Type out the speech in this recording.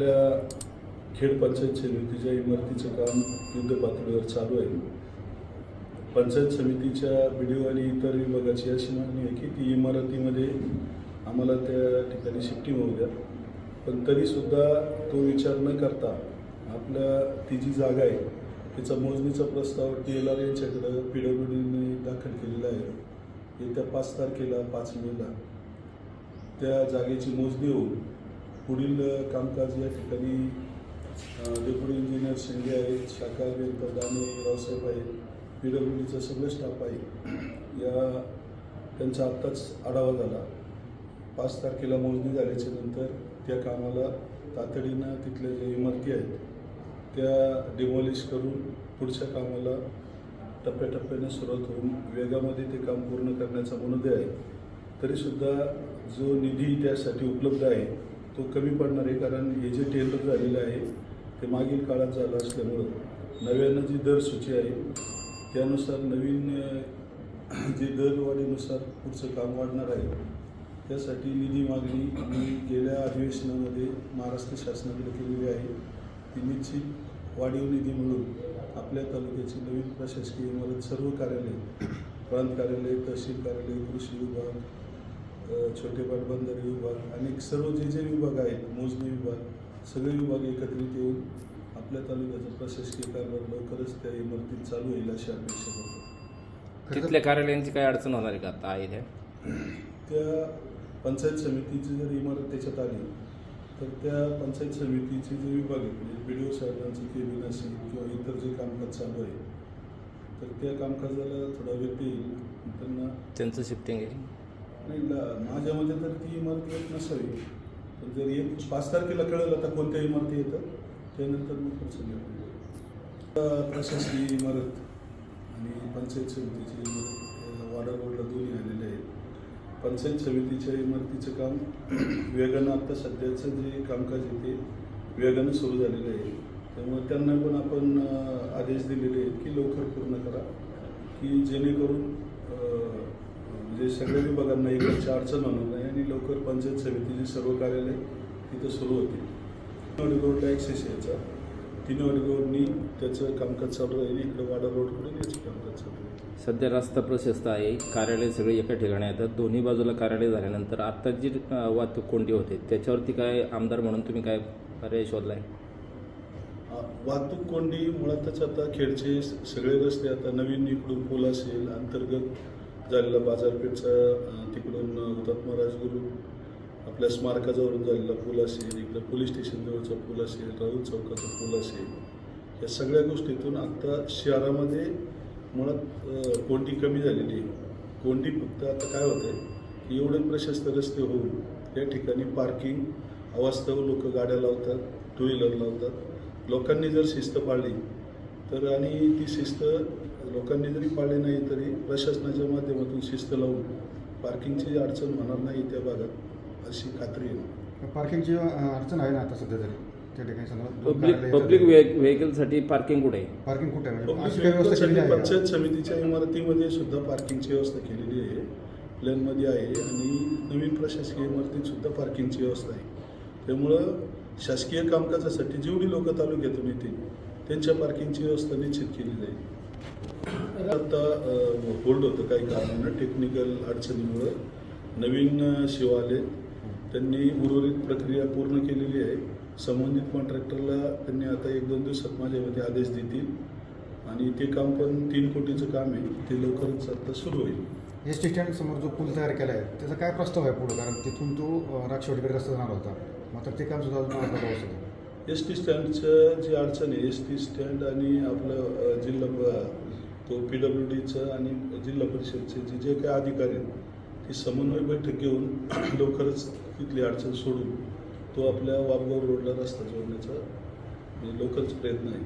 आपल्या खेड पंचायत समितीच्या इमारतीचं काम युद्ध पातळीवर चालू आहे. पंचायत समितीच्या बी डी आणि इतर विभागाची अशी मागणी आहे की ती इमारतीमध्ये आम्हाला त्या ठिकाणी शिफ्टिंग होऊ द्या. पण तरीसुद्धा तो विचार न करता आपल्या ती जी जागा आहे तिचा मोजणीचा प्रस्ताव टी एल आर यांच्याकडं पी डब्ल्यू डीने दाखल केलेला आहे. येत्या पाच तारखेला पाच मेला त्या जागेची मोजणी होऊन पुढील कामकाज या ठिकाणी डेप्युटी इंजिनियर शिंदे आहेत शाखा प्रधाने दाने रावसाहेब आहेत पी डब्ल्यू डीचा सगळे स्टाफ आहे या त्यांचा आत्ताच आढावा झाला. पाच तारखेला मोजणी झाल्याच्यानंतर त्या कामाला तातडीनं तिथल्या ज्या इमारती आहेत त्या डिमॉलिश करून पुढच्या कामाला टप्प्याटप्प्याने सुरुवात होऊन वेगामध्ये ते काम पूर्ण करण्याचा मनोदय आहे. तरीसुद्धा जो निधी त्यासाठी उपलब्ध आहे तो कमी पडणार आहे कारण हे जे टेंडर झालेलं आहे ते मागील काळात झालं असल्यामुळं नव्यानं जी दर सूची आहे त्यानुसार नवीन जे दरवाढीनुसार पुढचं काम वाढणार आहे त्यासाठी निधी मागणी मी गेल्या अधिवेशनामध्ये महाराष्ट्र शासनाकडे केलेली आहे. ती निश्चित वाढीव निधी म्हणून आपल्या तालुक्याची नवीन प्रशासकीय इमारत सर्व कार्यालय प्रांत कार्यालय तहसील कार्यालय कृषी विभाग छोटे पाटबंधारे विभाग आणि सर्व जे जे विभाग आहेत मोजणी विभाग सगळे विभाग एकत्रित येऊन आपल्या तालुक्याचा प्रशासकीय कारभार लवकरच त्या इमारतीत चालू होईल अशी अपेक्षा करतो. तिथल्या कार्यालयांची काय अडचण होणार आहे का आता आहे त्या त्या पंचायत समितीची जर इमारत त्याच्यात आली तर त्या पंचायत समितीचे जे विभाग आहेत म्हणजे बी डी ओ साहेबांचं केबिन असेल किंवा इतर जे कामकाज चालू आहे तर त्या कामकाजाला थोडा येईल त्यांना त्यांचं शिफ्टिंग आहे. नाही माझ्या मते तर ती इमारत येत नसावी. पण जर एक पाच तारखेला कळलं तर कोणत्या इमारती येतात त्यानंतर मग प्रसंग प्रशासकीय इमारत आणि पंचायत समितीची इमारत वॉर्डर रोडला दोन्ही आलेले आहेत. पंचायत समितीच्या इमारतीचं काम वेगानं आत्ता सध्याचं जे कामकाज आहे ते वेगानं सुरू झालेलं आहे. त्यामुळे त्यांना पण आपण आदेश दिलेले आहेत की लवकर पूर्ण करा की जेणेकरून म्हणजे सगळ्या विभागांना इकडची अडचण होणार नाही आणि लवकर पंचायत समितीचे सर्व कार्यालय तिथं सुरू होतील तीनवाडी रोडला ॲक्सेस यायचा. तीनवाडी रोडनी त्याचं कामकाज चालू राहील इकडे वाडा रोडकडून याचं कामकाज चालू राहील. सध्या रस्ता प्रशस्त आहे कार्यालय सगळे एका ठिकाणी येतात. दोन्ही बाजूला कार्यालय झाल्यानंतर आता जी वाहतूक कोंडी होते त्याच्यावरती काय आमदार म्हणून तुम्ही काय पर्याय शोधलाय? वाहतूक कोंडी मुळातच आता खेडचे सगळे रस्ते आता नवीन इकडून पूल असेल अंतर्गत झालेला बाजारपेठचा तिकडून हुतात्मा राजगुरू आपल्या स्मारकाजवळून झालेला पूल असेल इकडं पोलीस स्टेशनजवळचा पूल असेल राहुल चौकाचा पूल असेल या सगळ्या गोष्टीतून आता शहरामध्ये मुळात कोंडी कमी झालेली आहे. कोंडी फक्त आता काय होतं आहे की एवढे प्रशस्त रस्ते होऊन या ठिकाणी पार्किंग अवास्तव लोक गाड्या लावतात टू व्हीलर लावतात. लोकांनी जर शिस्त पाळली तर आणि ती शिस्त लोकांनी जरी पाळली नाही तरी प्रशासनाच्या माध्यमातून शिस्त लावून पार्किंगची अडचण होणार नाही त्या भागात अशी खात्री आहे. पार्किंगची अडचण आहे ना आता सध्या तरी? त्या ठिकाणी पब्लिक. पब्लिक व्हेकलसाठी पार्किंग कुठे आहे? पार्किंग कुठे आहे? म्हणजे पब्लिक अशी काही व्यवस्था केलेली व्हेकलसाठी आहे पंचायत? समितीच्या इमारतीमध्ये सुद्धा पार्किंगची व्यवस्था केलेली आहे. प्लॅनमध्ये आहे आणि नवीन प्रशासकीय इमारतीत सुद्धा पार्किंगची व्यवस्था आहे. त्यामुळं शासकीय कामकाजासाठी जेवढी लोक तालुक्यातून येतील त्यांच्या पार्किंगची व्यवस्था निश्चित केली जाईल आता होल्ड होतं काही कारणानं. टेक्निकल अडचणीमुळं नवीन अ, आले. त्यांनी उर्वरित प्रक्रिया पूर्ण केलेली आहे. संबंधित कॉन्ट्रॅक्टरला त्यांनी आता एक दोन दिवसात माझ्यामध्ये आदेश देतील. आणि ते काम पण तीन कोटीचं काम आहे. ते लवकरच आता सुरू होईल. एस टी स्टँड समोर जो पूल तयार केला आहे त्याचा काय प्रस्ताव आहे पुढे? कारण तिथून तो अ, रस्ता जाणार होता. मात्र ते काम सुद्धा अजून अर्धा एस टी स्टँडचं जी अडचण आहे एस टी स्टँड आणि आपलं जिल्हा तो पी डब्ल्यू डीचं आणि जिल्हा परिषदचे जे जे काही अधिकारी आहेत ती समन्वय बैठक घेऊन लवकरच तिथली अडचण सोडून तो आपल्या वाबगाव रोडला रस्ता जोडण्याचा म्हणजे लवकरच प्रयत्न आहे.